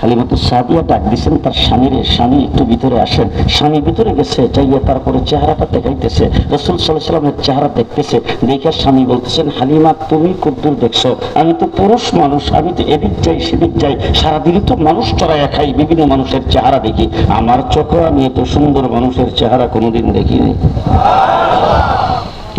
হালিমাতুর সাহাবিয়া ডাক দিছেন তার স্বামীর স্বামী একটু ভিতরে আসেন। স্বামী ভিতরে গেছে, যাইয়া তারপরে চেহারাটা দেখাইতেছে রসুল সাল্লাহ সাল্লামের চেহারা দেখতেছে, দেখে স্বামী বলতেছেন, হালিমা, তুমি কদ্দুর দেখছ। আমি তো পুরুষ মানুষ, আমি তো এদিক যাই, সেদিক যাই। সারাদিনই তো মানুষ চড়াইয়া খাই, বিভিন্ন মানুষের চেহারা দেখি। আমার চোখে আমি এত সুন্দর মানুষের চেহারা কোনোদিন দেখিনি।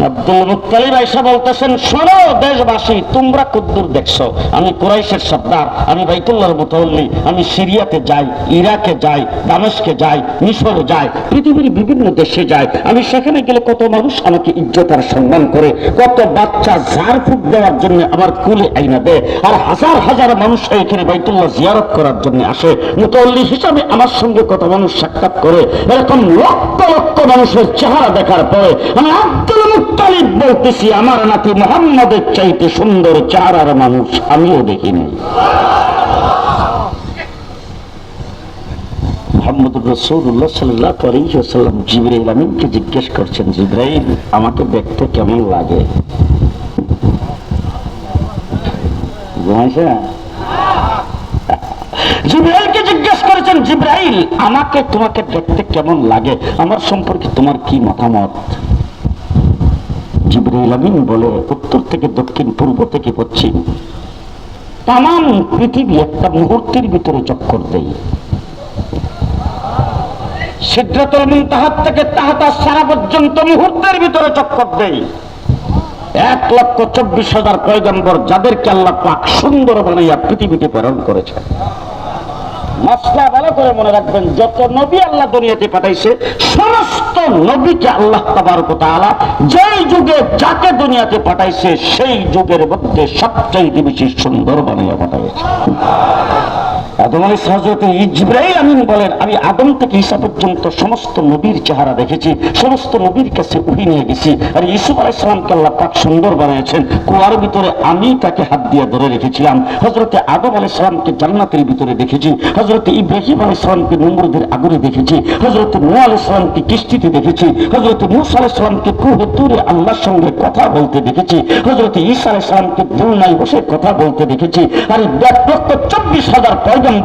আব্দুল মুত্তালিব আইসা বলতেছেন, শোনো দেশবাসী, তোমরা কদ্দুর দেখছ। আমি কুরাইশের সর্দার, আমি বাইতুল্লাহর মুতাল্লি, আমি সিরিয়াতে যাই, ইরাকে যাই, দামেশকে যাই, মিশরে যাই, পৃথিবীর বিভিন্ন দেশে যাই। আমি সেখানে গেলে কত মানুষ আমাকে ইজ্জত আর সম্মান করে, কত বাচ্চা ঝাড় ফুক দেওয়ার জন্য আমার কুলে আইনা দেয়, আর হাজার হাজার মানুষ এখানে বাইতুল্লাহ জিয়ারত করার জন্য আসে। মুতাল্লি হিসাবে আমার সঙ্গে কত মানুষ সাক্ষাৎ করে, এরকম লক্ষ লক্ষ মানুষের চেহারা দেখার পরে আমি আব্দুল মুত্তালিব বলতেছি, আমার নাতি মোহাম্মদের চাইতে সুন্দর চেহারার মানুষ আমিও দেখিনি। জিব্রাইল জিজ্ঞেস করছেন আমাকে দেখতে কেমন লাগে? জিজ্ঞেস করেছেন, জিব্রাইল, আমাকে, তোমাকে দেখতে কেমন লাগে? আমার সম্পর্কে তোমার কি মতামত? জিব্রাইল আমিন বলে উত্তর থেকে দক্ষিণ, পূর্ব থেকে পশ্চিম। তাম পৃথিবী একটা মুহূর্তের ভিতরে চক্কর দেয়। থেকে সারা পর্যন্ত মুহূর্তের ভিতরে চক্কর দেয়। এক লক্ষ চব্বিশ হাজার পয়গম্বর যাদেরকে আল্লাহ পাক সুন্দর বানাইয়া পৃথিবীতে প্রেরণ করেছে মশলা ভালো করে মনে রাখবেন, যত নবী আল্লাহ দুনিয়াতে পাঠাইছে, সমস্ত নবীকে আল্লাহ তাআলা যে যুগে যাকে দুনিয়াতে পাঠাইছে, সেই যুগের মধ্যে সবচেয়ে বেশি সুন্দর বানিয়ে পাঠাইছে আলী হজরত ইজব্রাহিম আমিন বলেন, আমি আদম থেকে ঈসা পর্যন্ত সমস্ত নবীর চেহারা দেখেছি, সমস্ত নবীর কাছে উহি নিয়ে গেছি। আর ইসুফ আলাইসালামকে আল্লাহ পাক সুন্দর বানিয়েছেন। কুয়ার ভিতরে আমি তাকে হাত দিয়ে ধরে রেখেছিলাম। হজরতে আদম আলাইসালামকে জান্নাতের ভিতরে দেখেছি। হজরতে ইব্রাহিম আলাইসালামকে নমরুদের আগুনে দেখেছি। হজরতে নূহ আলাইসালামকে কিস্তিতে দেখেছি। হজরতে মুসা আলাইসালামকে কুহে তুরে আল্লাহর সঙ্গে কথা বলতে দেখেছি। হজরতে ঈসা আলাইসালামকে দুলনায় বসে কথা বলতে দেখেছি। আর এক চব্বিশ হাজার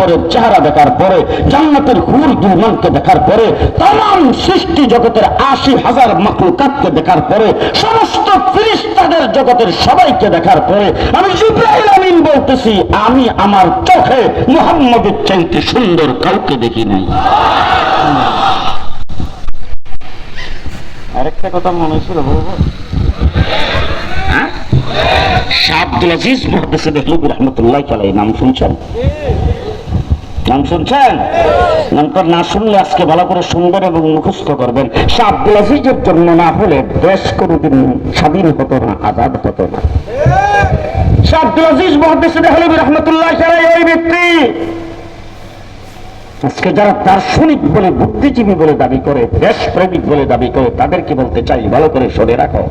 পয়গম্বরের চেহারা দেখার পরে, জান্নাতের হুর গিলমানকে দেখার পরে, তাম সৃষ্টি জগতের আশি হাজার মাকলুকাতকে দেখার পরে, সমস্ত ফিরিস্তাদের জগতের সবাইকে দেখার পরে, আমি জিব্রাইল আমিন বলতেছি, আমি আমার চোখে মুহাম্মদের চাইতে সুন্দর কাউকে দেখি নাই। আরেকটা কথা মনে ছিল বলব? হ্যাঁ? শাহ আব্দুল আজিজ মহাদেশ রহমতুল্লাহ আলাই নাম শুনছেন? নাম শুনছেন? নামটা না শুনলে আজকে ভালো করে শুনবেন এবং মুখস্থ করবেন। শাহ আব্দুল জন্য না হলে দেশ কোনোদিন স্বাধীন হতো না, আজাদ হতো না। শাহ আব্দুল আজিজ মহাদেশ দেহলুবি রহমতুল্লাহ ওই ব্যক্তি। আজকে যারা দার্শনিক বলে, বুদ্ধিজীবী বলে দাবি করে, দেশপ্রেমিক বলে দাবি করে, তাদেরকে বলতে চাই, ভালো করে সরে রাখো।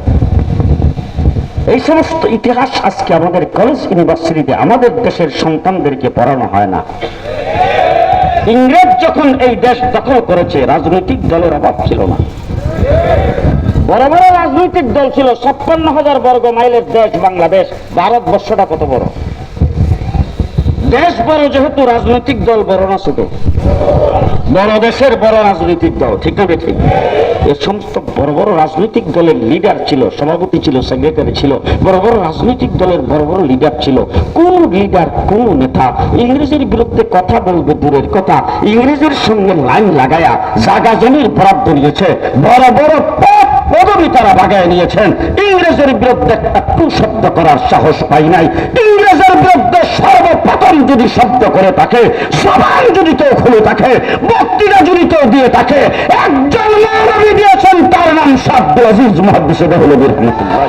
এই সমস্ত ইতিহাস আজকে আমাদের কলেজ ইউনিভার্সিটিতে আমাদের দেশের সন্তানদেরকে পড়ানো হয় না। ইংরেজ যখন এই দেশ দখল করেছে, রাজনৈতিক দলের অভাব ছিল না। বড় বড় রাজনৈতিক দল ছিল, ছাপ্পান্ন হাজার বর্গ মাইলের দেশ বাংলাদেশ ভারতবর্ষটা কত বড়? দেশ বড় যেহেতু, রাজনৈতিক দল বড় না ছোট। বড় দেশের বড় রাজনৈতিক দল, ঠিক না ঠিক এ সমস্ত বড় বড় রাজনৈতিক দলের লিডার ছিল, সভাপতি ছিল সেক্রেটারি ছিল, বড় বড় রাজনৈতিক দলের বড় বড় লিডার ছিল। কোন লিডার কোন নেতা ইংরেজের বিরুদ্ধে কথা বলবে দূরের কথা, ইংরেজের সঙ্গে লাইন লাগায়া জাগা জমির বরাদ্দ নিয়েছে বড় বড় পদ পদবি তারা বাগায় নিয়েছেন। ইংরেজের বিরুদ্ধে একটা শব্দ করার সাহস পাই নাই। ইংরেজের বিরুদ্ধে সর্বপ্রথম যদি শব্দ করে থাকে সবাই যদি কেউ খুলে থাকে, বক্তৃতা যদি কেউ দিয়ে থাকে, একজন মৌলবী দিয়েছেন, তার নাম সাব্দুল আজিজ মহাবিশ্বের হল রহমতুল্লাহ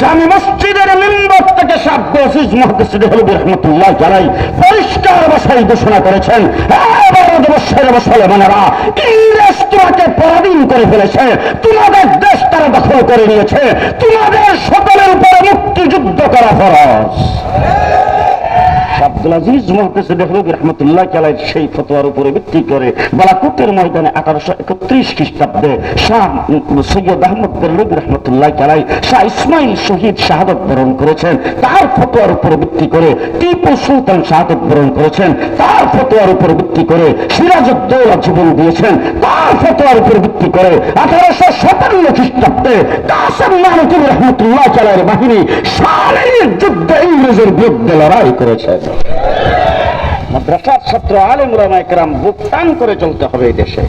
জামি মসজিদের মেম্বার থেকে সাত আব্দুল আজিজ মুহাদ্দিস রহমতুল্লাহ জানাই পরিষ্কার ভাষায় ঘোষণা করেছেন ভারতবর্ষের মুসলমানেরা ইংরেজ তোমাকে পরাধীন করে ফেলেছে? তোমাদের দেশ তারা দখল করে নিয়েছে। তোমাদের সকলের উপরে মুক্তিযুদ্ধ করা ফরজ। আব্দুল আজিজ রহমতুল্লাহ সেই ফতোয়ার উপরে ভিত্তি করে বালাকুতের ময়দানে আঠারোশো একত্রিশ খ্রিস্টাব্দে শাহ সৈয়দ আহমদ রহমতুল্লাহ চালাই শাহ ইসমাইল শহীদ শাহাদত বরণ করেছেন। তার ফতোয়ার উপরে ভিত্তি করে টিপু সুলতান শাহাদত বরণ করেছেন। তার ফতোয়ার উপরে ভিত্তি করে জীবন দিয়েছেন। তার ফতোয়ার উপরে ভিত্তি করে আঠারোশো সাতান্ন খ্রিস্টাব্দে কাসেম নানকুল রহমতুল্লাহ চালাইয়ের বাহিনী যুদ্ধে ইংরেজের বিরুদ্ধে লড়াই করেছেন মাদ্রাসার ছাত্র আলেম রামাইকরাম বুক করে চলতে হবে এই দেশে।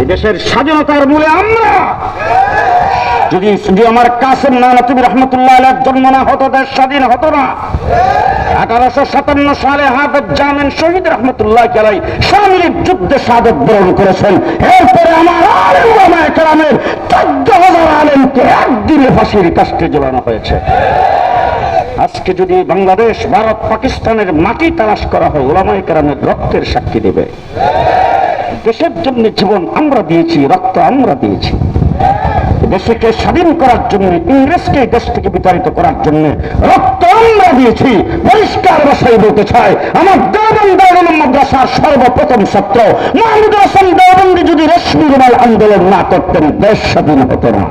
এই দেশের স্বাধীনতার মূলে আমরা যদি যদি আমার কাসেম নানতুবি রহমতুল্লাহ আলাইহির জন্ম না হতো, দেশ স্বাধীন হতো না। আঠারোশো সাতান্ন সালে হাফেজ জামিন শহীদ রহমতুল্লাহ চালাই সামিলিক যুদ্ধে সাদত বরণ করেছেন। এরপরে আমার আলেম রামাইকরামের চোদ্দ হাজার আলেমকে একদিনে ফাঁসির কাস্টে ঝোলানো হয়েছে। আজকে যদি বাংলাদেশ, ভারত, পাকিস্তানের মাটি তালাশ করা হয় ওলামাই কারামের রক্তের সাক্ষী দেবে। দেশের জন্য জীবন আমরা দিয়েছি, রক্ত আমরা দিয়েছি। দেশকে স্বাধীন করার জন্য, ইংরেজকে দেশ থেকে বিতাড়িত করার জন্য রক্ত আমরা দিয়েছি। পরিষ্কার ভাষায় বলতে চাই, আমার দেওবন্দ দারুল মাদ্রাসার সর্বপ্রথম ছাত্র মাহমুদুল হাসান যদি রেশমি রুমাল আন্দোলন না করতেন, দেশ স্বাধীন হতো না।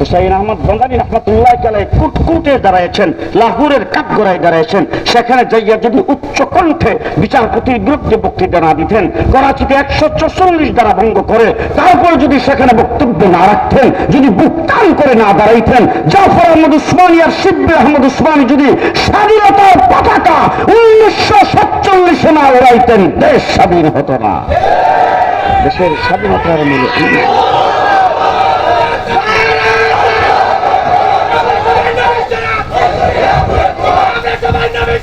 হুসাইন আহমদ বঙ্গালী রহমতুল্লাহ চালাই কুটকুটে দাঁড়াইছেন, লাহোরের কাঠগড়ায় দাঁড়াইছেন। সেখানে যাইয়া যদি উচ্চ কণ্ঠে বিচারপতির বিরুদ্ধে বক্তৃতা না দিতেন, করাচিতে একশো চৌচল্লিশ দ্বারা ভঙ্গ করে তারপর যদি সেখানে বক্তব্য না রাখতেন, যদি বুক টান করে না দাঁড়াইতেন, জাফর আহমদ উসমানী আর শিব্বে আহমদ উসমানী যদি স্বাধীনতার পতাকা উনিশশো সাতচল্লিশে না উড়াইতেন, দেশ স্বাধীন হতো না। দেশের স্বাধীনতার মূল্য আমরা সবাই নামে